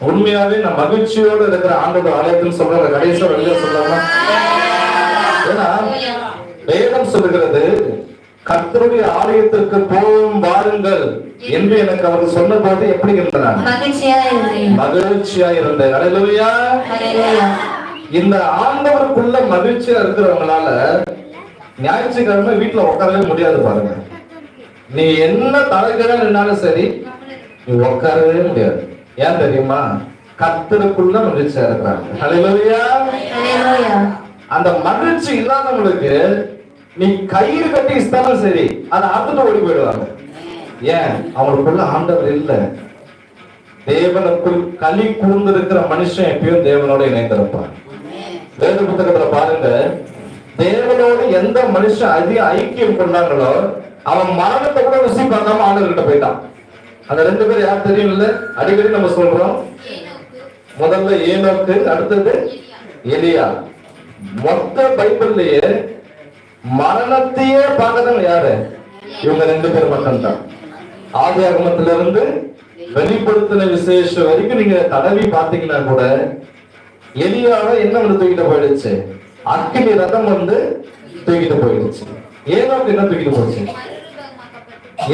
உண்மையாவே நான் மகிழ்ச்சியோட இருக்கிற ஆண்டோட ஆலயத்தில் சொல்ற கடைசி வெளியே சொல்லலாம் ஏன்னா வேதம் சொல்லுகிறது கர்த்தருடைய ஆலயத்திற்கு போகும் வாருங்கள் என்று எனக்கு அவர் சொன்ன போது எப்படி இருந்தான்? மகிழ்ச்சியா இருந்தேன். அலையிலுயா இந்த ஆண்டவருக்குள்ள மகிழ்ச்சியா இருக்கிறவங்களால ஞாயிற்றுக்கிழமை வீட்டுல உட்காரவே முடியாது பாருங்க. நீ என்ன தலைகிழ நின்னாலும் சரி நீ உட்காரவே முடியாது. ஏன் தெரியுமா? கர்த்தருக்குள்ள மகிழ்ச்சியா இருக்கிறாங்க. ஹalleluya அந்த மகிழ்ச்சி இல்லாதவங்களுக்கு நீ கயிறு கட்டி இஸ்தாலும் சரி அதை அறுத்துட்டு ஓடி போயிடுவாங்க. ஏன்? அவங்களுக்குள்ள ஆண்டவர் இல்ல. தேவனுக்குள் களி கூர்ந்து இருக்கிற மனுஷன் எப்பயும் தேவனோட இணைந்திருப்பான். வேத புத்தகத்துல பாருங்க. தேவனோடு எந்த மனுஷன் அதிக ஐக்கியம் கொண்டாங்களோ அவன் மரணத்தை கூட ருசி பார்க்காம ஆண்டவர்கிட்ட போயிட்டான். அந்த ரெண்டு பேர் யார் தெரியும் இல்ல அடிக்கடி நம்ம சொல்றோம். முதல்ல ஏனோக்கு அடுத்தது எலியா. மொத்த பைபிள்லயே மரணத்தையே பார்க்கறவங்க யாரு? இவங்க ரெண்டு பேர் மட்டும்தான். ஆதி ஆகமத்துல இருந்து வெளிப்படுத்தின விசேஷம் வரைக்கும் நீங்க தடவி பாத்தீங்கன்னா கூட எலியாவை என்ன வந்து தூக்கிட்டு போயிடுச்சு? அக்கினி ரதம் வந்து தூக்கிட்டு போயிடுச்சு. ஏனோக்கு என்ன தூக்கிட்டு போச்சு?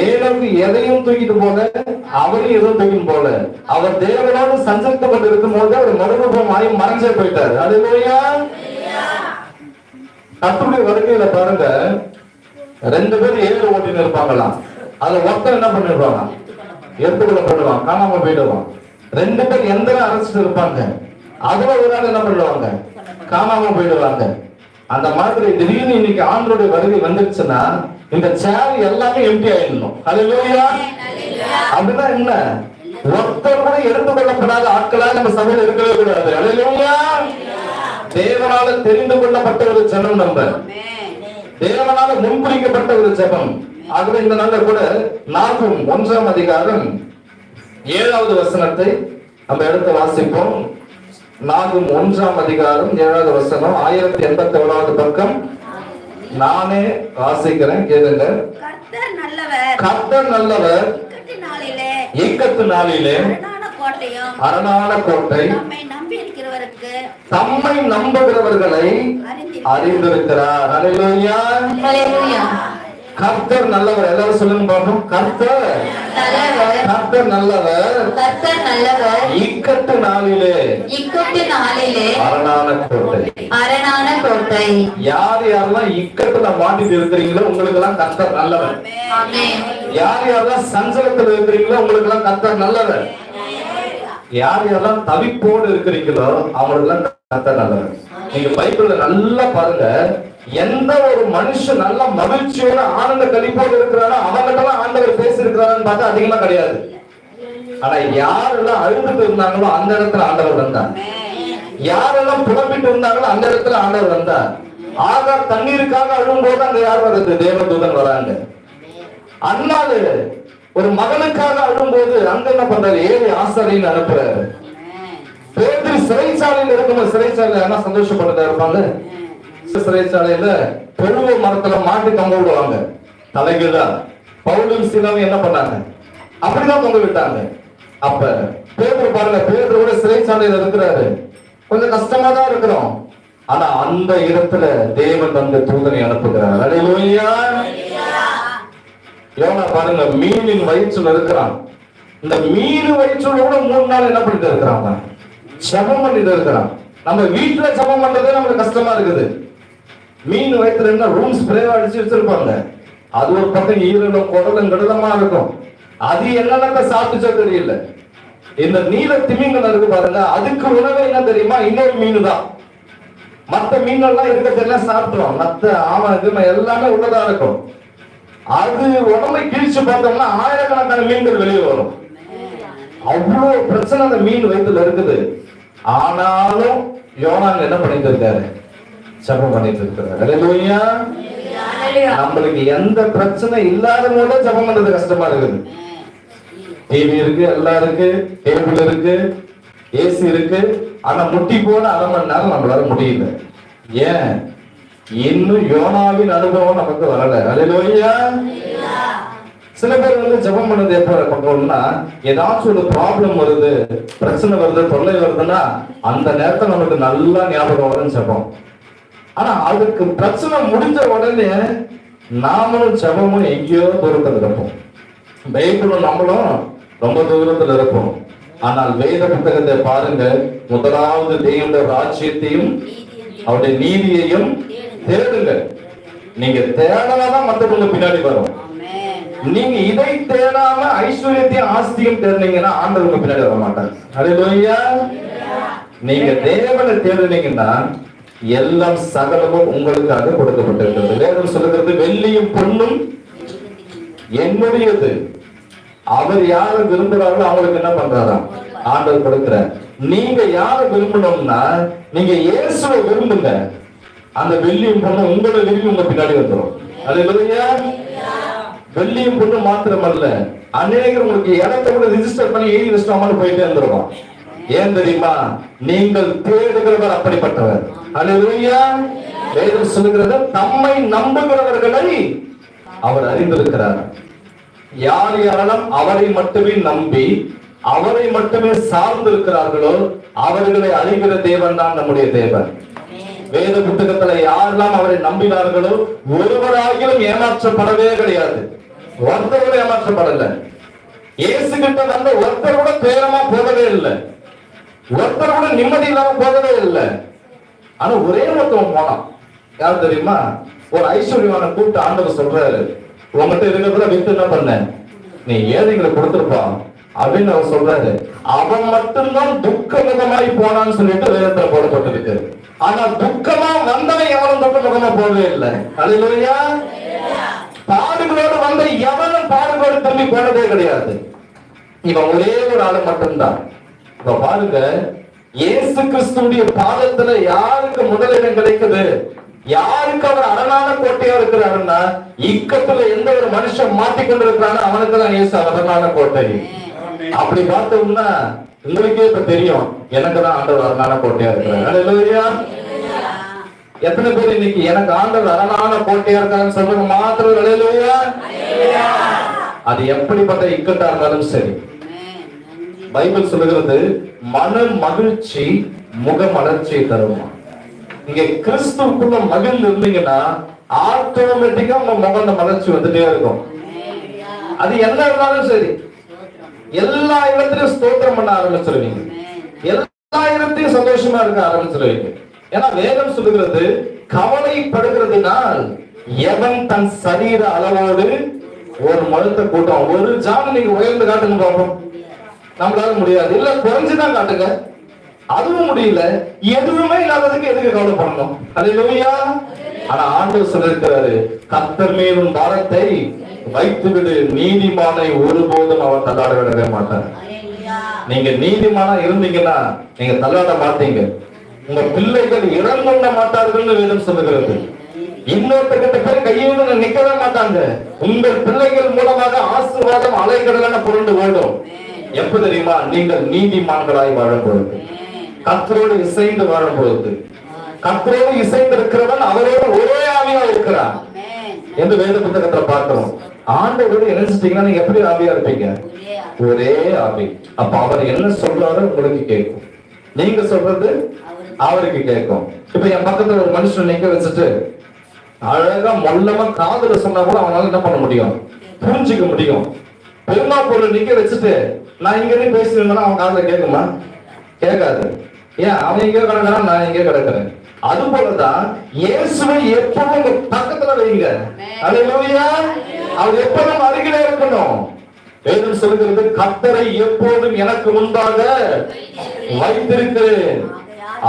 ஏனோக்கு எதையும் தூக்கிட்டு போல அவரையும் எதுவும் தூக்கிட்டு போல அவர் தேவனோடு சஞ்சரிக்கப்பட்டு இருக்கும் போது அவர் மறுரூபம் ஆகி மறைஞ்சே போயிட்டாரு. இல்லையா கத்துடைய வருகையில பாருங்க. ரெண்டு பேரும் ஏழு ஓட்டின்னு இருப்பாங்களாம். அதுல ஒருத்தன் என்ன பண்ணிருப்பாங்க எடுத்துக்குள்ள போடுவான் காணாம போயிடுவான். ரெண்டு பேர் எந்த அரைச்சிட்டு இருப்பாங்க? அதுல ஒரு ஆள் என்ன பண்ணுவாங்க? காணாம போயிடுவாங்க. அந்த மாதிரி திடீர்னு இன்னைக்கு ஆண்டோடைய வருகை வந்துருச்சுன்னா இந்த சேர் எல்லாமே எம்டி ஆயிடணும். ஹalleluya அப்படின்னா என்ன? ஒருத்தர் கூட எடுத்துக்கொள்ளப்படாத ஆட்களாக நம்ம சபையில் இருக்கவே கூடாது. ஹalleluya தேவனால தெரிந்து கொள்ளப்பட்ட ஒரு ஜனம் நம்ம. தேவனால முன்குறிக்கப்பட்ட ஒரு ஜபம். ஆகவே இந்த நாள்ல கூட நாகும் ஒன்றாம் அதிகாரம் ஏழாவது வசனத்தை நம்ம எடுத்து வாசிப்போம். நாகும் ஒன்றாம் அதிகாரம் ஏழாவது வசனம் ஆயிரத்தி எண்பத்தி ஏழாவது பக்கம். நானே வாசிக்கிறேன் கேளுங்க கர்த்தர் நல்லவர். கர்த்தர் நல்லவர். இக்கத்து நாளிலே. அரணான கோட்டை தம்மை நம்புகிறவர்களை அறிந்திருக்கிறார். ஹalleluya ஹalleluya கர்த்தர் நல்லவர். எல்லாரும் சொல்லுங்க பாப்போம். கர்த்தர். கர்த்தர். நல்லவர். கர்த்தர் நல்லவர். இக்கட்டு நாளிலே. இக்கட்டு நாளிலே. அரணான கோட்டை. அரணான கோட்டை. யார் யாரெல்லாம் இக்கட்டுல மாட்டிட்டு இருக்கிறீங்களோ உங்களுக்கு எல்லாம் கர்த்தர் நல்லவர். யார் யாரெல்லாம் சஞ்சலத்துல இருக்கிறீங்களோ உங்களுக்கு எல்லாம் கர்த்தர் நல்லவர். யார் யாரெல்லாம் தவிப்போடு இருக்கிறீங்களோ அவங்களுக்கு எல்லாம் கர்த்தர் நல்லவர். நீங்க பைபிள்ல நல்லா பாருங்க. எந்த ஒரு மனுஷன் நல்ல மகிழ்ச்சியோட ஆனந்த கழிப்போடு இருக்கிறானோ அவங்ககிட்ட எல்லாம் ஆண்டவர் பேசிருக்கிறான்னு பார்த்தா அதிகமா கிடையாது. ஆனா யாரெல்லாம் அழுதுட்டு இருந்தாங்களோ அந்த இடத்துல ஆண்டவர் வந்தார். யாரெல்லாம் புலம்பிட்டு இருந்தாங்களோ அந்த இடத்துல ஆண்டவர் வந்தார். ஆகார் தண்ணீருக்காக அழும் போது அங்க யார் வருது தேவதூதன் வராங்க. அண்ணாலு ஒரு மகனுக்காக அழும்போது அங்க என்ன பண்றாரு? ஏழு ஆசாரின்னு அனுப்புறாரு. பேதர் சிறைச்சாலையில் இருக்கும்போது சிறைச்சாலையில என்ன சந்தோஷப்பட்டு இருப்பாங்க? சிறைச்சாலையில தொழுவ மரத்துல மாட்டி தொங்க விடுவாங்க. தலைகீழா. பவுலும் சிலவும் என்ன பண்ணாங்க? அப்படிதான் தொங்க விட்டாங்க. அப்ப பேதர் பாருங்க பேதர் கூட சிறைச்சாலையில இருக்கிறாரு. கொஞ்சம் கஷ்டமா தான் இருக்கிறோம். ஆனா அந்த இடத்துல தேவன் வந்து தூதனை அனுப்புகிறார். அல்லேலூயா யோனா பாருங்க மீனின் வயிற்றுல இருக்கிறான். இந்த மீன் வயிற்றுல கூட மூணு நாள் என்ன பண்ணிட்டு இருக்கிறாங்க ஜபம் பண்ணிட்டு இருக்கிறான். நம்ம வீட்டுல ஜபம் பண்றதே நமக்கு கஷ்டமா இருக்குது. மீன் வயிற்றுல என்ன ரூம் ஸ்ப்ரே அடிச்சு வச்சிருப்பாங்க. அது ஒரு பக்கம் ஈரலும் குடலும் கடலமா இருக்கும். அது என்னென்ன சாப்பிட்டுச்சோ தெரியல. இந்த நீல திமிங்கலம் இருக்கு பாருங்க அதுக்கு உணவே என்ன தெரியுமா? இன்னொரு மீன் தான் மற்ற மீனெல்லாம் இருக்கிறதெல்லாம் சாப்பிட்டுரும். மற்ற ஆமை எல்லாமே உள்ளதா இருக்கும். அது உடம்பை கிழிச்சு பார்த்தோம்னா ஆயிரக்கணக்கான மீன்கள் வெளியே வரும். அவ்வளவு பிரச்சனை அந்த மீன் வயிற்றுல இருக்குது. ஆனாலும் யோனாங்க என்ன பண்ணிட்டு இருக்காரு? ஜபம் பண்ணிட்டு ஹalleluya. நம்மளுக்கு எந்த பிரச்சனை இல்லாத போது ஜபம் பண்றது கஷ்டமா இருக்குது. டிவி இருக்கு எல்லாம் இருக்கு டேபிள் இருக்கு ஏசி இருக்கு. ஆனா முட்டி போட அரை மணி நேரம் நம்மளால முடியல. ஏன்? இன்னும் யோனாவின் அனுபவம் நமக்கு வரல. ஹalleluya. சில பேர் வந்து ஜெபம் பண்ணது எப்ப பண்றோம்னா ஏதாச்சும் ஒரு ப்ராப்ளம் வருது பிரச்சனை வருது தொல்லை வருதுன்னா அந்த நேரத்துல நமக்கு நல்லா ஞாபகம் வரும்னு ஜெபம். ஆனா அதுக்கு பிரச்சனை முடிஞ்ச உடனே நாமளும் ஜெபமும் எங்கேயோ தூரத்துல இருப்போம். பைபிளும் நம்மளும் ரொம்ப தூரத்துல இருப்போம். ஆனால் வேத புத்தகத்தை பாருங்க. முதலாவது தேவனுடைய ராஜ்யத்தையும் அவருடைய நீதியையும் தேடுங்க. நீங்க தேடாதான் மத்தவங்க பின்னாடி வரும். நீங்க இதை தேடாம ஐஸ்வர்யத்தையும் ஆஸ்தியும் தேடினீங்கன்னா ஆண்டவர் உங்க பின்னாடி வர மாட்டார் அல்லேலூயா நீங்க தேவனை தேடுனீங்கன்னா எல்லாம் சகலமும் உங்களுக்காக கொடுக்கப்பட்டிருக்கிறது. வேதம் சொல்லுகிறது வெள்ளியும் பொண்ணும் என்னுடையது. அவர் யாரை விரும்புறாரோ அவங்களுக்கு என்ன பண்றாராம் ஆண்டவர் கொடுக்கிறார். நீங்க யாரை விரும்பணும்னா நீங்க இயேசுவை விரும்புங்க. அந்த வெள்ளியும் பொண்ணு உங்களை விரும்பி உங்க பின்னாடி வந்துடும் அல்லேலூயா வெள்ளியும் பொண்ணு மாத்திரமல்ல. அநேகர் உங்களுக்கு இடத்த கூட ரிஜிஸ்டர் பண்ணி எழுதி வச்சிட்டோம்னு போயிட்டே இருந்துருவோம் ஏன் தெரியுமா? நீங்கள் தேடுகிறவர் அப்படிப்பட்டவர். அல்லேலூயா வேதம் சொல்லுகிறது தம்மை நம்புகிறவர்களை அவர் அறிந்திருக்கிறார். யார் யாரெல்லாம் அவரை மட்டுமே நம்பி அவரை மட்டுமே சார்ந்து இருக்கிறார்களோ அவர்களை அறிகிற தேவன் தான் நம்முடைய தேவன். வேத புத்தகத்துல யாரெல்லாம் அவரை நம்பினார்களோ ஒருவராகிலும் ஏமாற்றப்படவே கிடையாது. ஒருத்தர் கூட ஏமாற்றப்படல. இயேசு கிட்ட வந்த ஒருத்தர் கூட பேரமா போகவே இல்லை. ஒருத்தர் கூட நிம்மதி இல்லாம போகவே இல்லை. ஆனா ஒரே ஒருத்தவன் போனான். யார் தெரியுமா? ஒரு ஐஸ்வர்யமான கூப்பிட்டு ஆண்டவர் சொல்றாரு. உங்ககிட்ட கூட வித்து என்ன பண்ண? நீ ஏழைகளை கொடுத்துருப்பா. அப்படின்னு அவர் சொல்றாரு. அவன் மட்டும்தான் துக்கமுகமாய் போனான்னு சொல்லிட்டு வேதத்துல போடப்பட்டிருக்கு. ஆனா துக்கமா வந்தவன் எவனும் துக்கமுகமா போகவே இல்லை. அல்லேலூயா பாடுகளோடு வந்த எவனும் பாடுகளோடு திரும்பி போனதே கிடையாது. இவன் ஒரே ஒரு ஆளு மட்டும்தான். இப்ப பாருங்க இயேசு கிறிஸ்துடைய பாதத்துல யாருக்கு முதலிடம் கிடைக்குது? யாருக்கு அவர் அரணான கோட்டையா இருக்கிறாருன்னா இக்கத்துல எந்த ஒரு மனுஷன் மாட்டிக்கொண்டு இருக்கிறானோ அவனுக்கு தான் இயேசு அரணான கோட்டை. அப்படி பார்த்தோம்னா உங்களுக்கே இப்ப தெரியும் எனக்கு தான் ஆண்டவர் அரணான கோட்டையா இருக்கிறார். எத்தனை பேர் இன்னைக்கு எனக்கு ஆண்டவர் அரணான கோட்டையா இருக்கான்னு சொல்றது மாத்திரம். அது எப்படிப்பட்ட இக்கட்டா இருந்தாலும் சரி. பைபிள் சொல்லுகிறது மன மகிழ்ச்சி முக மலர்ச்சியை தருமா? நீங்க கிறிஸ்துக்குள்ள மகிழ்ந்து இருந்தீங்கன்னா ஆட்டோமேட்டிக்கா உங்க முகந்த மலர்ச்சி வந்துட்டே இருக்கும். அது என்ன இருந்தாலும் சரி. எல்லா இடத்துலயும் ஸ்தோத்திரம் பண்ண ஆரம்பிச்சிருவீங்க. எல்லா இடத்தையும் சந்தோஷமா இருக்க ஆரம்பிச்சிருவீங்க. ஏன்னா வேதம் சொல்லுகிறது கவலைப்படுகிறதுனால் எவன் தன் சரீர அளவோடு ஒரு மழுத்த கூட்டம் ஒரு ஜான் நீங்க உயர்ந்து காட்டுங்க பார்ப்போம் நம்மளால முடியாது. இல்ல குறைஞ்சுதான் காட்டுங்க. அதுவும் முடியல. எதுவுமே இல்லாததுக்கு எதுக்கு கவலைப்படணும்? அல்லேலூயா ஆனா ஆண்டவர் சொல்லிருக்கிறாரு கத்தர் மேலும் பாரத்தை வைத்து விடு நீதிமானை ஒருபோதும் அவர் தள்ளாட விடவே மாட்டார். நீங்க நீதிமானா இருந்தீங்கன்னா நீங்க தள்ளாட மாட்டீங்க. உங்க பிள்ளைகள் இறந்துண்ண மாட்டார்கள்னு வேதம் சொல்லுகிறது. இன்னொருத்தகிட்ட பேர் கையோடு நிக்கவே மாட்டாங்க. உங்கள் பிள்ளைகள் மூலமாக ஆசீர்வாதம் அலைக்கடலான புரண்டு ஓடும். எப்ப தெரியுமா? நீங்கள் நீதிமான்களாய் வாழும் கத்தரோடு இசைந்து வாழும் பொழுது கத்தரோடு இசைந்து இருக்கிறவன் அவரோடு ஒரே ஆவியா இருக்கிறான். என்று வேத புத்தகத்துல பார்க்கிறோம். ஆண்டவரோடு நினைச்சிட்டீங்கன்னா நீங்க எப்படி ஆவியா இருப்பீங்க? ஒரே ஆவி. அப்ப அவர் என்ன சொல்றாரோ உங்களுக்கு கேட்கும். நீங்க சொல்றது அவருக்கு கேட்கும். இப்ப என் பக்கத்துல ஒரு மனுஷன் நிக்க வச்சுட்டு அழகா மொல்லமா காதல சொன்னா கூட அவனால என்ன பண்ண முடியும்? புரிஞ்சுக்க முடியும். பெருமா பொருள் நிக்க வச்சுட்டு நான் இங்க இருந்து பேசினேன்னா அவன் காதுல கேட்குமா? கேட்காது. ஏன்? அவன் இங்க கிடக்கிறான் நான் இங்கே கிடக்குறேன். அது போலதான் இயேசுவை எப்பவும் உங்க பக்கத்துல வைங்க. அலையிலோயா அவர் எப்பவும் அருகிலே இருக்கணும்? வேதம் சொல்கிறது கத்தரை எப்போதும் எனக்கு முன்பாக வைத்திருக்கிறேன்.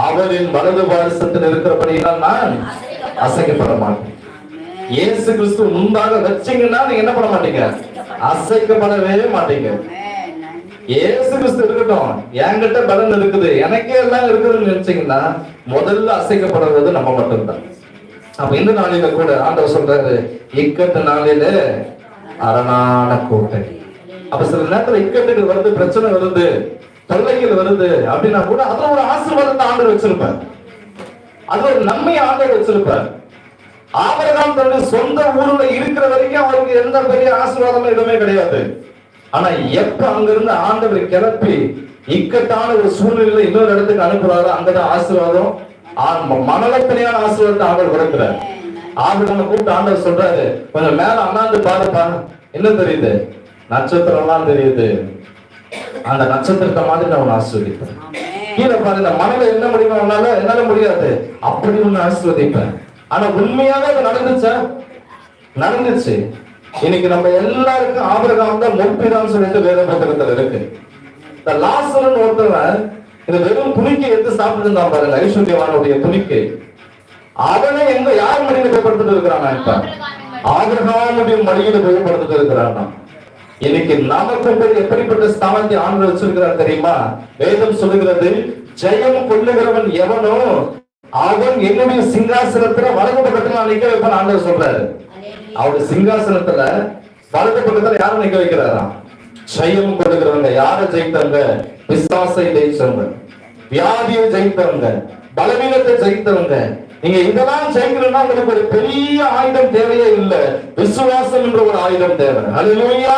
அவரின் வலது பாரசத்தில் இருக்கிறபடிதான் நான் அசைக்கப்பட மாட்டேன். இயேசு கிறிஸ்து முன்பாக வச்சீங்கன்னா நீங்க என்ன பண்ண மாட்டீங்க? அசைக்கப்படவே மாட்டீங்க. ஏசு இயேசு கிறிஸ்து இருக்கட்டும். என்கிட்ட பலன் இருக்குது. எனக்கே எல்லாம் இருக்குதுன்னு நினைச்சீங்கன்னா முதல்ல அசைக்கப்படுறது நம்ம மட்டும்தான். அப்ப இந்த நாளில கூட ஆண்டவர் சொல்றாரு இக்கட்டு நாளில அரணான கோட்டை அப்ப சில நேரத்துல இக்கட்டுகள் வருது பிரச்சனை வருது தொல்லைகள் வருது அப்படின்னா கூட அதுல ஒரு ஆசீர்வாதத்தை ஆண்டவர் வச்சிருப்பார். அது ஒரு நன்மையை ஆண்டவர் வச்சிருப்பார். ஆபிரகாம் தன்னுடைய சொந்த ஊர்ல இருக்கிற வரைக்கும் அவருக்கு எந்த பெரிய ஆசீர்வாதமும் எதுவுமே கிடையாது. ஆனா எப்ப அங்கிருந்து ஆண்டவர் கிளப்பி இக்கட்டான ஒரு சூழ்நிலையில இன்னொரு இடத்துக்கு அனுப்புறாரோ அங்கதான் ஆசீர்வாதம். மனலத்தனையான ஆசீர்வாதத்தை ஆண்டவர் கொடுக்கிறார். ஆபிரகாம் கூப்பிட்டு ஆண்டவர் சொல்றாரு கொஞ்சம் மேல அண்ணாந்து பாருப்பா. என்ன தெரியுது? நட்சத்திரம் எல்லாம் தெரியுது. அந்த நட்சத்திரத்தை மாதிரி நான் உன்னை ஆசீர்வதிப்பேன். கீழே பாரு இந்த மனதை என்ன முடியுமா உன்னால என்னால முடியாது. அப்படி ஒண்ணு ஆசீர்வதிப்பேன். ஆனா உண்மையாவே அது நடந்துச்சா? நடந்துச்சு. இன்னைக்கு நம்ம எல்லாருக்கும் ஆபிரகாம் தான் முற்பிதான் சொல்லிட்டு வேத புத்தகத்துல இருக்கு. இந்த லாசரன் ஒருத்தவன் இந்த வெறும் துணிக்கு எடுத்து சாப்பிட்டு இருந்தான் பாருங்க ஐஸ்வர்யவானுடைய துணிக்கை. அதனை எங்க யார் மடியில போய் இருக்கிறானா இப்ப? ஆபிரகாமுடைய மடியில போய் இருக்கிறானா? இன்னைக்கு நமக்கு பேர் எப்படிப்பட்ட ஸ்தானத்தை ஆண்டு வச்சிருக்கிறார் தெரியுமா? வேதம் சொல்லுகிறது ஜெயம் கொள்ளுகிறவன் எவனோ அவன் என்னுடைய சிங்காசனத்துல வலது பக்கத்துல நிக்க வைப்பான் ஆண்டு சொல்றாரு. அவருடைய சிங்காசனத்துல வலது பக்கத்துல யாரும் நிக்க வைக்கிறாராம்? ஜெயம் கொடுக்கிறவங்க யாரை ஜெயித்தவங்க? விசுவாசை ஜெயிச்சவங்க வியாதியை ஜெயித்தவங்க. பலவீனத்தை ஜெயித்தவங்க. நீங்க இதெல்லாம் ஜெயிக்கணும்னா உங்களுக்கு ஒரு பெரிய ஆயுதம் தேவையே இல்ல. விசுவாசம் என்ற ஒரு ஆயுதம் தேவை. அல்லேலூயா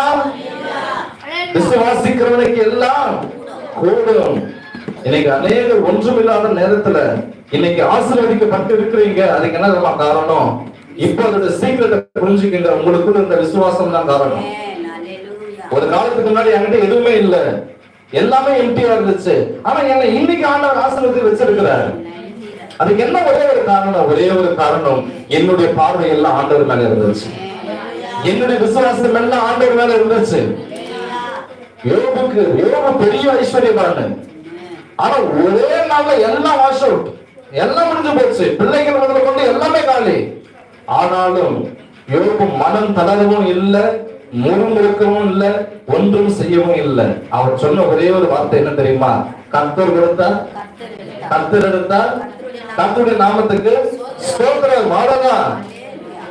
விசுவாசிக்கிறவனுக்கு எல்லாம் கூடும். இன்னைக்கு அநேக ஒன்றுமில்லாத நேரத்துல இன்னைக்கு ஆசீர்வதிக்கப்பட்டு இருக்கிறீங்க அதுக்கு என்ன காரணம்? இப்போ அதோட சீக்கிரத்தை புரிஞ்சுக்கிங்க உங்களுக்குள்ள இருந்த விசுவாசம் தான் காரணம். ஒரு காலத்துக்கு முன்னாடி என்கிட்ட எதுவுமே இல்ல. எல்லாமே எம்டியா இருந்துச்சு. ஆனா என்ன இன்னைக்கு ஆண்டவர் ஆசீர்வதி வச்சிருக்கிறார். அதுக்கு என்ன ஒரே ஒரு காரணம்? ஒரே ஒரு காரணம். என்னுடைய பார்வை எல்லாம் ஆண்டவர் மேல இருந்துச்சு. என்னுடைய விசுவாசம் எல்லாம் ஆண்டவர் மேல இருந்துச்சு. யோபுக்கு யோபு பெரிய ஐஸ்வர்யவான். ஆனா ஒரே நாள்ல எல்லாம் வாஷ் அவுட் எல்லாம் முடிஞ்சு போச்சு. பிள்ளைகள் முதல்ல கொண்டு எல்லாமே காலி. ஆனாலும் யோபு மனம் தளரவும் இல்ல முறுமுறுக்கவும் இல்ல ஒன்றும் செய்யவும் இல்ல. அவர் சொன்ன ஒரே ஒரு வார்த்தை என்ன தெரியுமா? கர்த்தர் கொடுத்தார் கர்த்தர் எடுத்தார் கர்த்தருடைய நாமத்துக்கு ஸ்தோத்திரம் வாழலாம்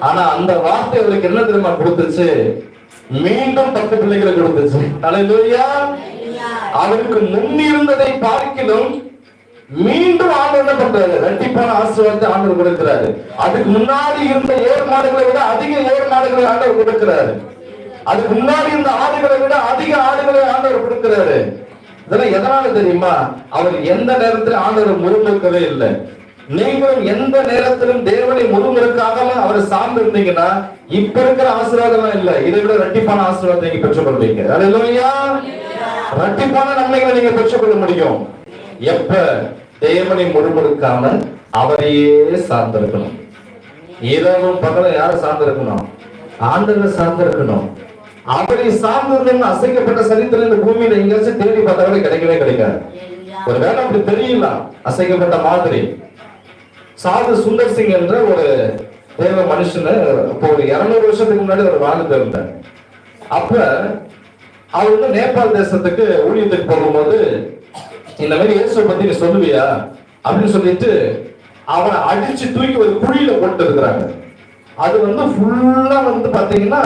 ஆனா அந்த வார்த்தை அவருக்கு என்ன தெரியுமா கொடுத்துச்சு? மீண்டும் பத்து பிள்ளைகளை கொடுத்துச்சு. தலையிலூயா அவருக்கு முன் இருந்ததை பார்க்கிலும் மீண்டும் ஆண்டு என்ன பண்றாரு? ரெட்டிப்பான ஆசீர்வாதத்தை ஆண்டவர் கொடுக்கிறாரு. அதுக்கு முன்னாடி இருந்த ஏழு மாடுகளை விட அதிக ஏழு மாடுகளை ஆண்டவர் கொடுக்கிறாரு. அதுக்கு முன்னாடி இருந்த ஆடுகளை விட அதிக ஆடுகளை ஆண்டவர் கொடுக்கிறாரு. இதெல்லாம் எதனால தெரியுமா? அவர் எந்த நேரத்தில் ஆண்டவர் முருங்கவே இல்லை. நீங்களும் எந்த நேரத்திலும் தேவனை முறுமுறுக்காம அவரை சார்ந்து இருந்தீங்கன்னா இப்ப இருக்கிற ஆசீர்வாதம் இல்ல. இதை விட ரெட்டிப்பான ஆசீர்வாதத்தை நீங்க பெற்றுக்கொள்வீங்க. அல்லேலூயா ரெட்டிப்பான நன்மைகளை நீங்க பெற்றுக்கொள்ள முடியும். எப்ப தேவனை முழுமுழுக்காமல் அவரையே சார்ந்திருக்கணும். இரவும் பகலும் யாரை சார்ந்திருக்கணும்? ஆண்டவரை சார்ந்திருக்கணும். அவரை சார்ந்ததுன்னு அசைக்கப்பட்ட சரித்திரம் இந்த பூமியில எங்கேயாச்சும் தேடி பார்த்தாலே கிடைக்கவே கிடைக்காது. ஒருவேளை அப்படி தெரியல அசைக்கப்பட்ட மாதிரி. சாது சுந்தர் சிங் என்ற ஒரு தேவ மனுஷனை இப்போ ஒரு இருநூறு வருஷத்துக்கு முன்னாடி ஒரு வாழ்ந்து இருந்தார் அப்ப அவர் வந்து நேபாள் தேசத்துக்கு ஊழியத்துக்கு போகும்போது இந்த மாதிரி இயேசுவை பத்தி நீ சொல்லுவியா? அப்படின்னு சொல்லிட்டு அவனை அடிச்சு தூக்கி ஒரு குழியில போட்டு இருக்கிறாங்க அது வந்து ஃபுல்லா வந்து பாத்தீங்கன்னா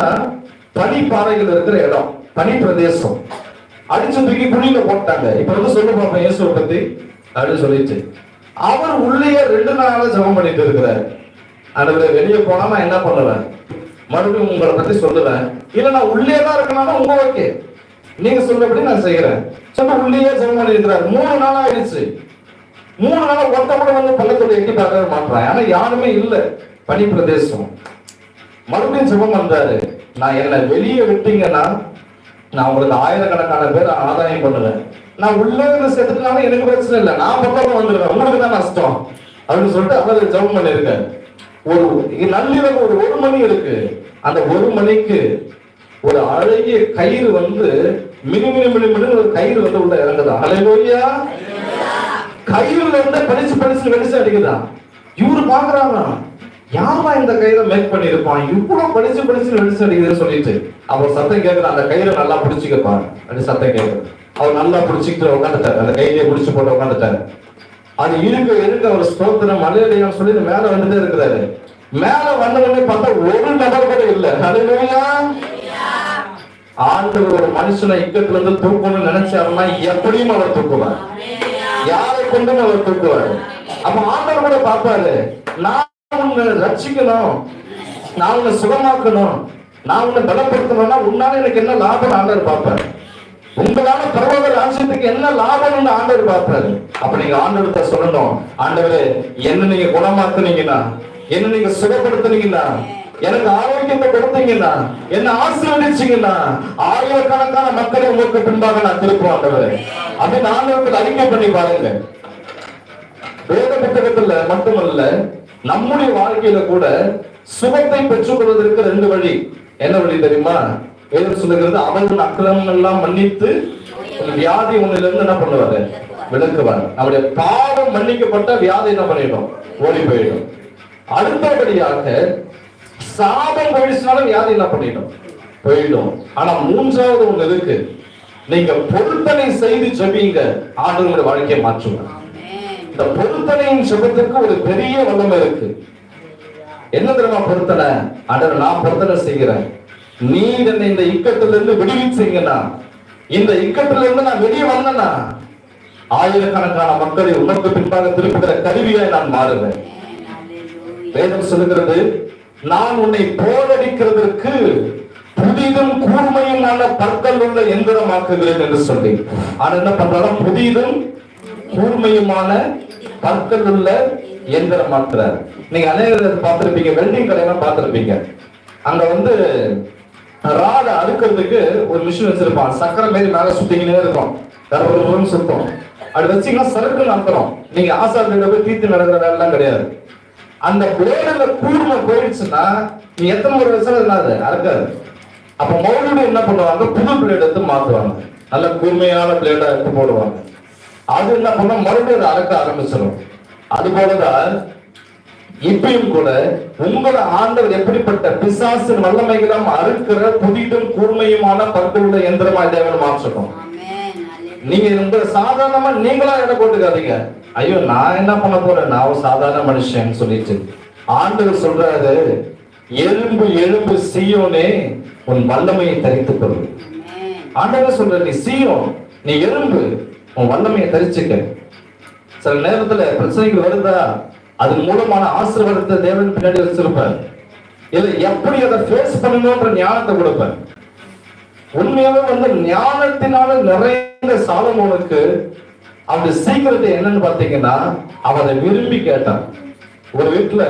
பனிப்பாறைகள் இருக்கிற இடம் பனி பிரதேசம் அடிச்சு தூக்கி குழியில போட்டாங்க. இப்ப வந்து சொல்லு பார்ப்போம் இயேசுவை பத்தி. அப்படின்னு சொல்லிட்டு. அவர் உள்ளேயே ரெண்டு நாளா ஜபம் பண்ணிட்டு இருக்கிறாரு. ஆண்டவரே வெளியே போனா நான் என்ன பண்ணுவேன்? மறுபடியும் உங்களை பத்தி சொல்லுவேன். இல்ல நான் உள்ளே தான் இருக்கணும்னா உங்க ஓகே. நீங்க சொல்றபடி நான் செய்யறேன் சொன்ன உள்ளேயே ஜெபம் பண்ணிருக்கிறாரு மூணு நாள் ஆயிடுச்சு மூணு நாள் ஒருத்த கூட வந்து பள்ளத்தோட எட்டி பார்க்கவே மாட்டான் ஆனா யாருமே இல்லை. பனி பிரதேசம். மறுபடியும் ஜெபம் பண்றாரு நான் என்ன வெளியே விட்டீங்கன்னா நான் உங்களுக்கு ஆயிரக்கணக்கான பேர் ஆதாயம் பண்ணுவேன். நான் உள்ளே இருந்து செத்துட்டாலும் எனக்கு பிரச்சனை இல்லை. நான் பக்கம் வந்துடுவேன் உங்களுக்கு தான் நஷ்டம். அப்படின்னு சொல்லிட்டு அவர் ஜெபம் பண்ணிருக்காரு ஒரு நள்ளிரவு ஒரு ஒரு மணி இருக்கு. அந்த ஒரு மணிக்கு ஒரு அழகிய கயிறு வந்து மினி மினி ஒரு கயிறு வந்து உள்ள இறங்குதா? அலையிலோயா கயிறு வந்து படிச்சு படிச்சு வெடிச்சு அடிக்குதா? இவரு பாக்குறாங்க யாரா இந்த கயிறை மேக் பண்ணிருப்பான் இவ்வளவு படிச்சு படிச்சு வெடிச்சு அடிக்குதுன்னு சொல்லிட்டு. அவர் சத்தம் கேட்கிற அந்த கயிறை நல்லா பிடிச்சிக்கப்பா அப்படின்னு சத்தம் கேட்குது அவர் நல்லா பிடிச்சிக்கிட்டு உட்காந்துட்டாரு அந்த கையிலே பிடிச்சு போட்டு உட்காந்துட்டாரு அது இருக்க இருக்க அவர் ஸ்தோத்திரம் மலையடியான்னு சொல்லி மேல வந்துட்டே இருக்கிறாரு. மேல வந்தவனே பார்த்தா ஒரு நபர் கூட இல்லை. ஹalleluya. ஆண்டவர் ஒரு மனுஷனை இக்கத்துல இருந்து தூக்கணும்னு நினைச்சாருன்னா எப்படியும் அவர் தூக்குவார். யாரை கொண்டும் அவர் தூக்குவார். அப்ப ஆண்டவர் கூட பார்ப்பாரு நான் உன்னை ரட்சிக்கணும் நான் உன்னை சுகமாக்கணும் நான் உன்னை பலப்படுத்தணும்னா உன்னால எனக்கு என்ன லாபம் ஆண்டவர் பார்ப்பாரு. உங்களால பரவாயில்ல ராஜ்யத்துக்கு என்ன லாபம்னு ஆண்டவர் பார்ப்பாரு. அப்ப நீங்க ஆண்டவர்கிட்ட சொல்லணும் ஆண்டவரே என்ன நீங்க குணமாக்குனீங்கன்னா என்ன நீங்க சுகப்படுத்துனீங்கன்னா எனக்கு ஆரோக்கியத்தை கொடுத்தீங்கன்னா என்ன ஆசீர்வதிச்சீங்கன்னா ஆயிரக்கணக்கான மக்களை உங்களுக்கு பின்பாக நான் திருப்போம் அதை நான் உங்களுக்கு அறிக்கை பண்ணி பாருங்க. வேத புத்தகத்துல மட்டுமல்ல நம்முடைய வாழ்க்கையில கூட சுகத்தை பெற்றுக் கொள்வதற்கு ரெண்டு வழி. என்ன வழி தெரியுமா? வேதம் சொல்லுகிறது அவர்கள் அக்கிரமம் எல்லாம் மன்னித்து வியாதி ஒண்ணுல இருந்து என்ன பண்ணுவாரு? விளக்குவார் நம்முடைய பாவம் மன்னிக்கப்பட்ட வியாதி என்ன பண்ணிடும்? ஓடி போயிடும். அடுத்தபடியாக சாபம் போயிடுச்சுனாலும் வியாதி என்ன பண்ணிடும் போயிடும். ஆனா மூன்றாவது ஒண்ணு இருக்கு. நீங்க பொருத்தனை செய்து ஜெபிங்க. ஆண்டவருடைய வாழ்க்கையை ஆமென். இந்த பொருத்தனையின் சுபத்துக்கு ஒரு பெரிய வல்லமை இருக்கு. என்ன தெரியுமா பொருத்தனை? ஆண்டவர் நான் பொருத்தனை செய்கிறேன். நீ என்னை இந்த இக்கத்துல இருந்து விடுவிச்சீங்கன்னா இந்த இக்கத்துல இருந்து நான் வெளியே வந்தேன்னா ஆயிரக்கணக்கான மக்களை உனக்கு பின்பாக திருப்புகிற கருவியாய் நான் மாறுவேன். வேதம் சொல்லுகிறது நான் உன்னை போரடிக்கிறதற்கு புதிதும் கூர்மையுமான பற்கள் உள்ள எந்திரமாக்குகிறேன் என்று சொல்லி ஆனா என்ன பண்றாலும் புதிதும் கூர்மையுமான பற்கள் உள்ள எந்திரமாக்குறார். நீங்க அநேக பார்த்திருப்பீங்க வெல்டிங் கடையெல்லாம் பார்த்திருப்பீங்க. அங்க வந்து ராட அறுக்கிறதுக்கு ஒரு மிஷின் வச்சிருப்பான். சக்கரை மாரி மேல சுத்திக்கினே இருக்கும். கரபரன்னு சுத்தம். அப்படி வச்சீங்கன்னா சரக்கு நடத்துறோம் நீங்க ஆசாரியிட போய் தீர்த்து நடக்கிற வேலைலாம் கிடையாது. அந்த பிளேடுல கூர்ம போயிடுச்சுன்னா நீ எத்தனை முறை வச்சாலும் என்னது? அறக்காது அப்ப மறுபடியும் என்ன பண்ணுவாங்க? புது பிளேட் எடுத்து மாத்துவாங்க நல்ல கூர்மையான பிளேடா எடுத்து போடுவாங்க. அது என்ன பண்ணா மறுபடியும் அதை அறக்க ஆரம்பிச்சிடும். அது போலதான் இப்பயும் கூட உங்களை ஆண்டவர் எப்படிப்பட்ட பிசாசின் வல்லமைகளும் அறுக்கிற புதிதும் கூர்மையுமான பற்களுள்ள எந்திரமா தேவன் மாற்றணும் நீங்க இந்த சாதாரணமா நீங்களா எடை போட்டுக்காதீங்க. ஐயோ நான் என்ன பண்ண போறேன்? நான் ஒரு சாதாரண மனுஷன் சொல்லிட்டு. ஆண்டவர் சொல்றாரு எலும்பு எலும்பு சீயோனே உன் வல்லமையை தரித்து கொள். ஆண்டவர் சொல்ற நீ சீயோன் நீ எலும்பு உன் வல்லமையை தரிச்சுக்க. சில நேரத்துல பிரச்சனைகள் வருதா? அதன் மூலமான ஆசீர்வாதத்தை தேவன் பின்னாடி வச்சிருப்பார். இல்ல எப்படி அதை ஃபேஸ் பண்ணணும்ன்ற ஞானத்தை கொடுப்பேன் உண்மையாவே வந்து ஞானத்தினால நிறைய சாலமோனுக்கு அவனுடைய சீக்கிரத்தை என்னன்னு பார்த்தீங்கன்னா அவன் அதை விரும்பி கேட்டான். ஒரு வீட்டுல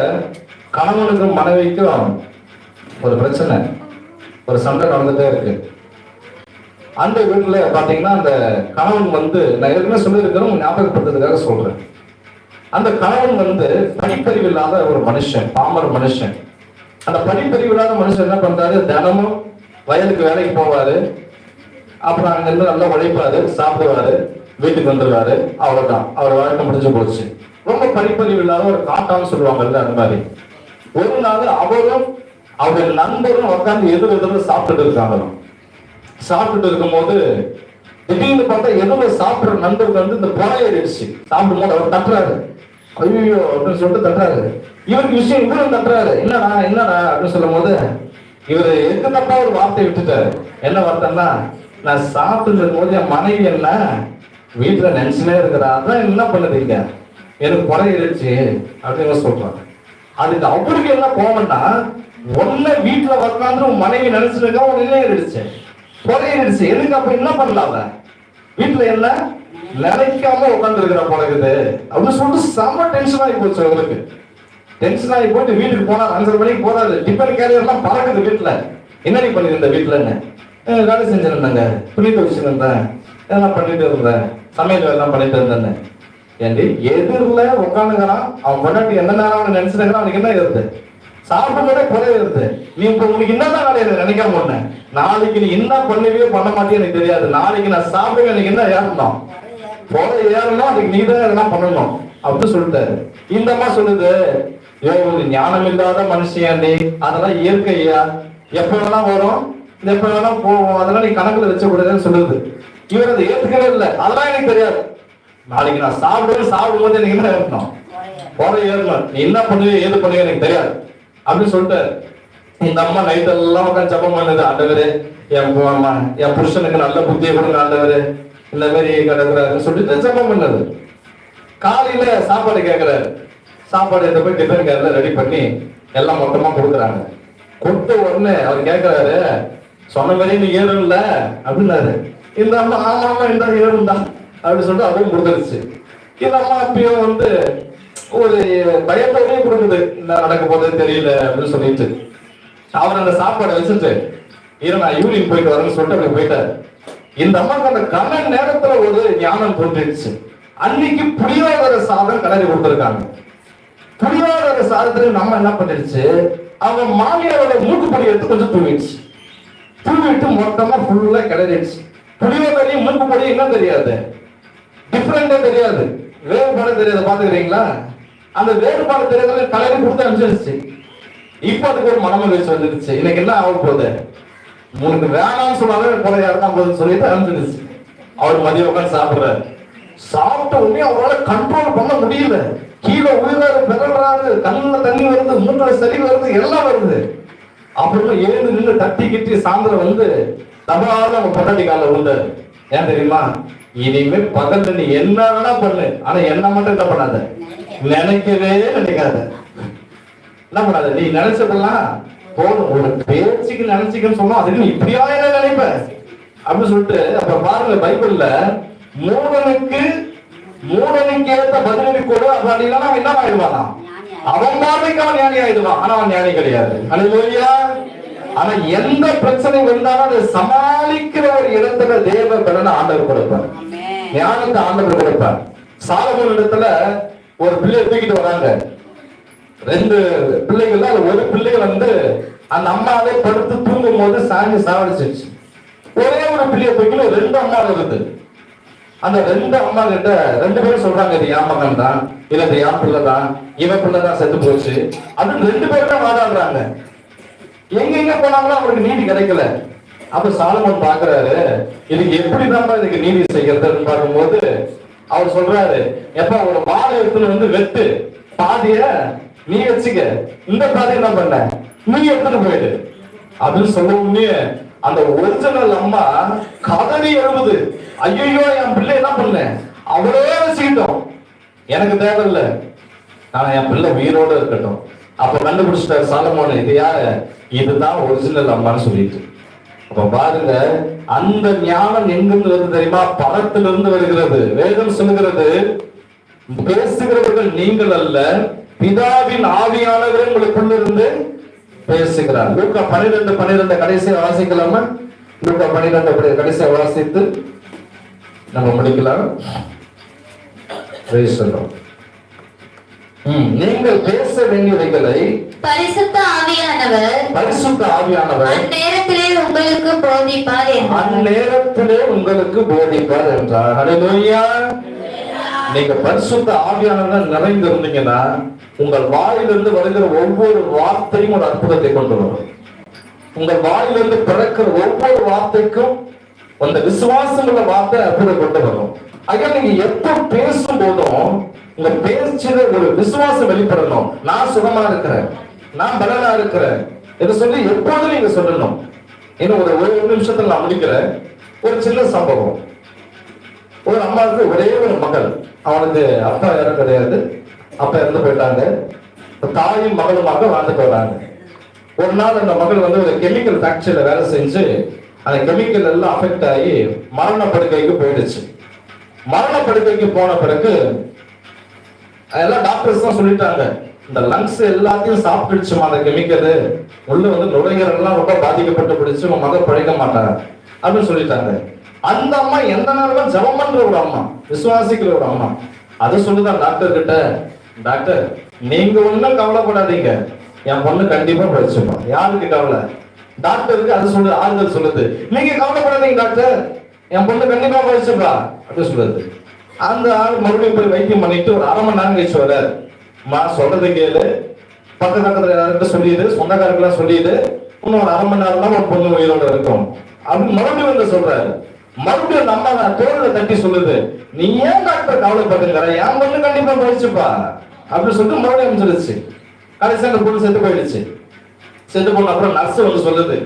கணவனுக்கும் மனைவிக்கும் ஒரு பிரச்சனை ஒரு சண்டை நடந்துட்டே இருக்கு. அந்த வீட்டுல பாத்தீங்கன்னா அந்த கணவன் வந்து நான் ஏற்கனவே சொல்லியிருக்கிறோம் ஞாபகப்படுத்துறதுக்காக சொல்றேன். அந்த கணவன் வந்து படிப்பறிவு இல்லாத ஒரு மனுஷன் பாமர மனுஷன். அந்த படிப்பறிவு இல்லாத மனுஷன் என்ன பண்றாரு? தினமும் வயலுக்கு வேலைக்கு போவாரு. அப்புறம் அங்க இருந்து நல்லா உழைப்பாரு சாப்பிடுவாரு வீட்டுக்கு வந்துடுவாரு அவ்வளவுதான். அவர் வாழ்க்கை முடிஞ்சு போச்சு. ரொம்ப படிப்பறிவு இல்லாத ஒரு காட்டான்னு சொல்லுவாங்கல்ல அந்த மாதிரி. ஒரு நாள் அவரும் அவருடைய நண்பரும் உட்காந்து எதிர் எதிர் சாப்பிட்டுட்டு இருக்காங்க சாப்பிட்டுட்டு இருக்கும்போது திடீர்னு பார்த்தா எதிர சாப்பிடுற நண்பருக்கு வந்து இந்த புறை ஏறிடுச்சு. சாப்பிடும்போது அவர் தட்டுறாரு. ஐயோ அப்படின்னு சொல்லிட்டு தட்டுறாரு. இவருக்கு விஷயம் இவரும் தட்டுறாரு. என்னடா என்னடா அப்படின்னு சொல்லும் போது இவர் எதுக்கு தப்பா ஒரு வார்த்தை விட்டுட்டாரு. என்ன வார்த்தைன்னா நான் சாப்பிட்டு இருக்கும்போது என் மனைவி என்ன வீட்டில் நினைச்சுனே இருக்கிறா அதான் என்ன பண்ணுறீங்க? எனக்கு குறை இருந்துச்சு அப்படின்னு சொல்றாங்க. அதுக்கு அவருக்கு என்ன கோவம்னா ஒன்ன வீட்டில் உட்காந்து உன் மனைவி நினைச்சிருக்கா உன் நிலை இருந்துச்சு. குறை இருந்துச்சு. எதுக்கு அப்ப என்ன பண்ணலாம் வீட்டில் என்ன? நினைக்காம உட்காந்து இருக்கிற பழகுது அப்படின்னு சொல்லிட்டு செம்ம டென்ஷன் ஆகி போச்சு அவருக்கு டென்ஷன் ஆகி போயிட்டு வீட்டுக்கு போனா அஞ்சரை மணிக்கு போறாரு. டிஃபன் கேரியர்லாம் பறக்குது வீட்டில். என்ன நீ பண்ணிருந்த வீட்டுலன்னு? வேலை செஞ்சிருந்தாங்க. துணி துவைச்சுட்டு இருந்தேன் இதெல்லாம் பண்ணிட்டு இருந்தேன். சமையல் எல்லாம் பண்ணிட்டு இருந்தேன் ஏண்டி எதிரில் உட்காந்துக்கிறான் அவன் பொண்டாட்டி என்ன நேரம் அவனை நினைச்சிருக்கிறான் அவனுக்கு என்ன இருக்கு சாப்பிட குறைய இருக்கு நீ இப்ப உனக்கு என்னதான் வேலை நினைக்காம ஒண்ணு நாளைக்கு நீ என்ன பண்ணவே பண்ண மாட்டியோ எனக்கு தெரியாது. நாளைக்கு நான் சாப்பிடுவேன் எனக்கு என்ன ஏறணும்? புறை ஏறணும் அதுக்கு நீ தான் இதெல்லாம் பண்ணணும். அப்படின்னு சொல்லிட்டாரு. இந்த அம்மா சொல்லுது ஏ ஒரு ஞானம் இல்லாத மனுஷியாண்டி அதெல்லாம் இயற்கையா? எப்ப வேணா வரும்? எப்ப வேணா போவோம் அதெல்லாம் நீ கணக்குல வச்ச கூடாதுன்னு சொல்லுது. இவர் அதை ஏத்துக்கவே இல்லை. அதெல்லாம் எனக்கு தெரியாது. நாளைக்கு நான் சாப்பிடுவேன் சாப்பிடும்போது எனக்கு என்ன ஏறணும்? போற ஏறணும். நீ என்ன பண்ணுவே ஏது பண்ணுவே எனக்கு தெரியாது. அப்படின்னு சொல்லிட்டு இந்த அம்மா நைட் எல்லாம் உட்காந்து ஜபம் பண்ணுது. ஆண்டவரே என் அம்மா, என் புருஷனுக்கு நல்ல புத்தியை கொடுங்க ஆண்டவரே. இந்த மாதிரி கிடக்குறாருன்னு சொல்லிட்டு ஜபம் பண்ணது. காலையில சாப்பாடு கேட்கிறாரு சாப்பாடு எடுத்து போய் டிஃபன் கேர்ல ரெடி பண்ணி எல்லாம் மொத்தமா கொடுக்குறாங்க. கொடுத்த உடனே அவர் கேட்கிறாரு சொன்ன மாதிரி நீ ஏறும்ல அப்படின்னாரு இந்த அம்மா ஆமா ஆமா இந்த ஏறும் தான். அப்படின்னு சொல்லிட்டு அதுவும் முடிஞ்சிருச்சு. இந்த அம்மா அப்பயும் வந்து ஒரு பயத்தோடய கொடுக்குது. என்ன நடக்க போதே தெரியல அப்படின்னு சொல்லிட்டு. அவர் அந்த சாப்பாடை வச்சுட்டு இரு நான் யூரின் போயிட்டு வரேன்னு சொல்லிட்டு அப்படி போயிட்டாரு. இந்த அம்மாக்கு அந்த கண்ண நேரத்துல ஒரு ஞானம் தோன்றிடுச்சு. அன்னைக்கு புளியோதர சாதம் கிளறி கொடுத்துருக்காங்க. புளியோதர சாதத்துல நம்ம என்ன பண்ணிடுச்சு? அவங்க மாமியாரோட மூக்குப்பொடி எடுத்து கொஞ்சம் தூங்கிடுச்சு. தூவிட்டு மொத்தமா ஃபுல்லா கிளறிடுச்சு புளியோதரையும் மூக்குப்பொடி என்ன தெரியாது? டிஃப்ரெண்டே தெரியாது. வேறுபாடு தெரியாது பாத்துக்கிறீங்களா அந்த வேறுபாடு தெரியாத கலரி கொடுத்து அனுப்பிச்சிருச்சு. இப்ப அதுக்கு ஒரு மனம வயசு வந்துருச்சு. இன்னைக்கு என்ன ஆக போகுது? உனக்கு வேணாம்னு சொன்னாலே கொலையா இருந்தா போதுன்னு சொல்லிட்டு அனுப்பிச்சிருச்சு. அவர் மதியம் உட்காந்து சாப்பிடுறாரு. சாப்பிட்ட உடனே அவரால் கண்ட்ரோல் பண்ண முடியல. கீழே உயிராரு பிறல்றாரு. கண்ணுல தண்ணி வருது மூணுல சளி வருது எல்லாம் வருது. அப்புறம் ஏழு நின்று தட்டி கிட்டி சாயந்தரம் வந்து தபால அவன் பொண்டாட்டி காலில் விழுந்தாரு ஏன் தெரியுமா? இனிமே பகல்ல நீ என்ன வேணா பண்ணு. ஆனா என்ன மட்டும் என்ன பண்ணாத. நினைக்கவே நினைக்காத. என்ன பண்ணாத? நீ நினைச்சதெல்லாம் போதும். ஒரு பேச்சுக்கு நினைச்சுக்கன்னு சொன்னா அதுக்கு நீ இப்படியா என்ன நினைப்ப? அப்படின்னு சொல்லிட்டு அப்ப பாருங்க பைபிள்ல மூடனுக்கு மூடனுக்கு ஏத்த பதிலடி கொடு. அப்படி இல்லைன்னா என்ன ஆயிடுவானா? அவன் பார்வைக்கு அவன் ஞானி ஆயிடுவான் ஆனா அவன் ஞானி கிடையாது. அல்லேலூயா ஆனா எந்த பிரச்சனை வந்தாலும் அதை சமாளிக்கிற ஒரு இடத்துல தேவ பலனை ஆண்டவர் கொடுப்பார். ஞானத்தை ஆண்டவர் கொடுப்பார். சாலமோன் இடத்துல ஒரு பிள்ளையை தூக்கிட்டு வராங்க. ரெண்டு பிள்ளைகள் அதுல ஒரு பிள்ளை வந்து அந்த அம்மாவே படுத்து தூங்கும் போது சாஞ்சி சாவடிச்சிருச்சு. ஒரே ஒரு பிள்ளைய தூக்கில ரெண்டு அம்மா இருக்குது அந்த ரெண்டு அம்மா கிட்ட ரெண்டு பேரும் சொல்றாங்க இது என் மகன் தான் இல்ல இது என் பிள்ளை தான் இவன் பிள்ளை தான் செத்து போச்சு. அது ரெண்டு பேர் தான் வாதாடுறாங்க. எங்க எங்க போனாங்களோ அவருக்கு நீதி கிடைக்கல. அப்ப சாலமன் பாக்குறாரு இதுக்கு எப்படி நம்ம இதுக்கு நீதி செய்யறதுன்னு பார்க்கும்போது அவர் சொல்றாரு எப்ப ஒரு வாழை எடுத்துன்னு வந்து வெட்டு. பாதிய நீ வச்சுக்க. இந்த பாதி என்ன பண்ண? நீ எடுத்துட்டு போயிடு. அப்படின்னு சொல்லவுமே அந்த ஒரிஜினல் அம்மா கதறி எழுவுது. ஐயோ என் பிள்ளை என்ன பண்ணேன் அவ்வளோ வச்சுக்கிட்டோம் எனக்கு தேவையில்லை. நான் என் பிள்ளை உயிரோட இருக்கட்டும். அப்ப கண்டுபிடிச்சிட்டாரு சாலமோன. இது யாரு? இதுதான் ஒரிஜினல் அம்மான்னு சொல்லிட்டு. அப்ப பாருங்க அந்த ஞானம் எங்கிருந்து வருது தெரியுமா? பணத்திலிருந்து வருகிறது. வேதம் சொல்லுகிறது பேசுகிறவர்கள் நீங்கள் அல்ல பிதாவின் ஆவியானவர் உங்களுக்குள்ள இருந்து பேசுகிறார் லூக்கா பன்னிரெண்டு பன்னிரெண்டு கடைசியா வாசிக்கலாமா? லூக்கா பன்னிரெண்டு கடைசியா வாசித்து நம்ம முடிக்கலாம். Praise the Lord. ம், நீங்கள் பேச வேண்டியவைகளை பரிசுத்த ஆவியானவர் பரிசுத்த ஆவியானவர் அந்நேரத்திலே உங்களுக்கு போதிப்பார் அந்நேரத்திலே உங்களுக்கு போதிப்பார் என்றார். ஹalleluya நீங்க பரிசுத்த ஆவியானவர் நிறைந்து இருந்தீங்கன்னா உங்கள் வாயிலிருந்து வருகிற ஒவ்வொரு வார்த்தையும் ஒரு அற்புதத்தை கொண்டு வரும். உங்கள் வாயிலிருந்து பிறக்கிற ஒவ்வொரு வார்த்தைக்கும் அந்த விசுவாசம் உள்ள வார்த்தை அற்புதம் கொண்டு வரும். ஐயா நீங்க எப்ப பேசும் போதும் உங்க பேச்சில ஒரு விசுவாசம் வெளிப்படணும். நான் சுகமா இருக்கிறேன். நான் பலனா இருக்கிறேன் என்று சொல்லி எப்போதும் நீங்க சொல்லணும். இன்னும் ஒரு ஒரு நிமிஷத்துல நான் முடிக்கிறேன். ஒரு சின்ன சம்பவம். ஒரு அம்மாவுக்கு ஒரே ஒரு மகள். அவனுக்கு அப்பா யாரும் கிடையாது. அப்பா இறந்து போயிட்டாங்க. தாயும் மகளுமாக வாழ்ந்துட்டு வராங்க. ஒரு நாள் அந்த மகள் வந்து ஒரு கெமிக்கல் ஃபேக்டரியில வேலை செஞ்சு அந்த கெமிக்கல் எல்லாம் அஃபெக்ட் ஆகி மரண படுக்கைக்கு போயிடுச்சு. மரண படுக்கைக்கு போன பிறகு எல்லாம் டாக்டர்ஸ் தான் சொல்லிட்டாங்க. இந்த லங்ஸ் எல்லாத்தையும் சாப்பிட்டுச்சுமா அந்த கெமிக்கல் உள்ள வந்து நுரையீரல்லாம் ரொம்ப பாதிக்கப்பட்டு பிடிச்சு உங்க மகள் பழைக்க மாட்டாங்க அப்படின்னு சொல்லிட்டாங்க. அந்த அம்மா எந்த நேரமும் ஜபம் பண்ற ஒரு அம்மா. விசுவாசிக்கிற ஒரு அம்மா. அதை சொல்லுதான் டாக்டர் கிட்ட டாக்டர் நீங்க ஒண்ணும் கவலைப்படாதீங்க. என் பொண்ணு கண்டிப்பா படிச்சுப்பா யாருக்கு கவலை? டாக்டருக்கு அது சொல்லுது ஆறுதல் சொல்லுது. நீங்க கவலைப்படாதீங்க டாக்டர். என் பொண்ணு கண்டிப்பா படிச்சுப்பா அப்படி சொல்லுது. அந்த ஆள் மறுபடியும் போய் வைத்தியம் பண்ணிட்டு ஒரு அரை மணி நேரம் கழிச்சு வர்றாரு. மா சொல்றது கேளு. பக்கத்து பக்கத்துல யாருக்கிட்ட சொல்லிடு சொந்தக்காரங்களாம் சொல்லிடு. இன்னும் ஒரு அரை மணி நேரம் தான் ஒரு பொண்ணு உயிரோட இருக்கும். அப்படின்னு மறுபடியும் வந்து சொல்றாரு. மறுபடியும் நம்ம தோல்ல தட்டி சொல்லுது. நீ ஏன் டாக்டர் கவலைப்பட்டுங்கிற என் பொண்ணு கண்டிப்பா படிச்சுப்பா அப்படின்னு சொல்லிட்டு மறுபடியும் அமைச்சிருச்சு கடைசி அந்த பொண்ணு செத்து போயிடுச்சு. செத்து போன அப்புறம் நர்ஸ் வந்து சொல்லுது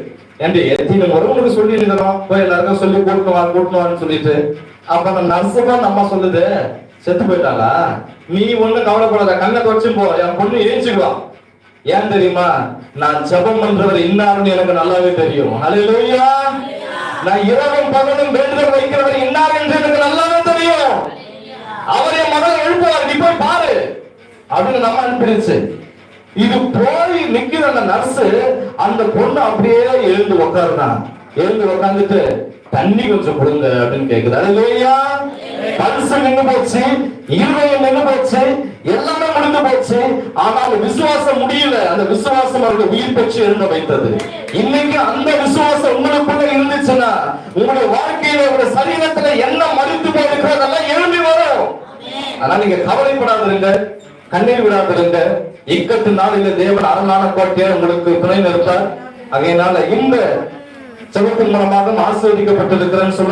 ஏண்டி எத்தனை முறை உனக்கு சொல்லி இருக்கிறோம் போய் எல்லாருக்கும் சொல்லி கூட்டணும் வா கூட்டணும் வான்னு சொல்லிட்டு. அப்ப அந்த நர்ஸுக்கும் நம்ம சொல்லுது செத்து போயிட்டாளா? நீ ஒண்ணும் கவலைப்படாத கண்ணை தொடச்சும் போ. என் பொண்ணு ஏஞ்சுக்குவான் ஏன் தெரியுமா? நான் ஜெபம் பண்றவர் இன்னாருன்னு எனக்கு நல்லாவே தெரியும். ஹalleluya நான் இரவும் பகலும் வேண்டுதல் வைக்கிறவர் இன்னார் என்று எனக்கு நல்லாவே தெரியும். அவர் மகன் எழுப்புவார். நீ போய் பாரு. அப்படின்னு நம்ம அனுப்பிடுச்சு. இது போய் நிக்கிற அந்த நர்ஸ் அந்த பொண்ணு அப்படியே எழுந்து உட்காருதான் எழுந்து உட்கார்ந்துட்டு தண்ணி கொஞ்சம் கொடுங்க அப்படின்னு கேக்குது. அது இல்லையா பல்சு நின்று போச்சு இருதயம் நின்று போச்சு எல்லாமே முடிந்து போச்சு. ஆனால் விசுவாசம் முடியல. அந்த விசுவாசம் அவருடைய உயிர் பெற்று எழுந்த வைத்தது. இன்னைக்கு அந்த விசுவாசம் உங்களுக்குள்ள இருந்துச்சுன்னா உங்களுடைய வாழ்க்கையில உங்களுடைய சரீரத்துல என்ன மறித்து போயிருக்கிறதெல்லாம் எழும்பி வரும். ஆனா நீங்க கவலைப்படாதிருங்க. கண்ணீர் விடாதிருங்க இக்கட்டு நாளில் தேவன் அரணான கோட்டையை உங்களுக்கு துணை நிறுத்தார். அதையினால இந்த செவத்தின் மூலமாக ஆசீர்வதிக்கப்பட்டிருக்கிறேன்னு சொல்ல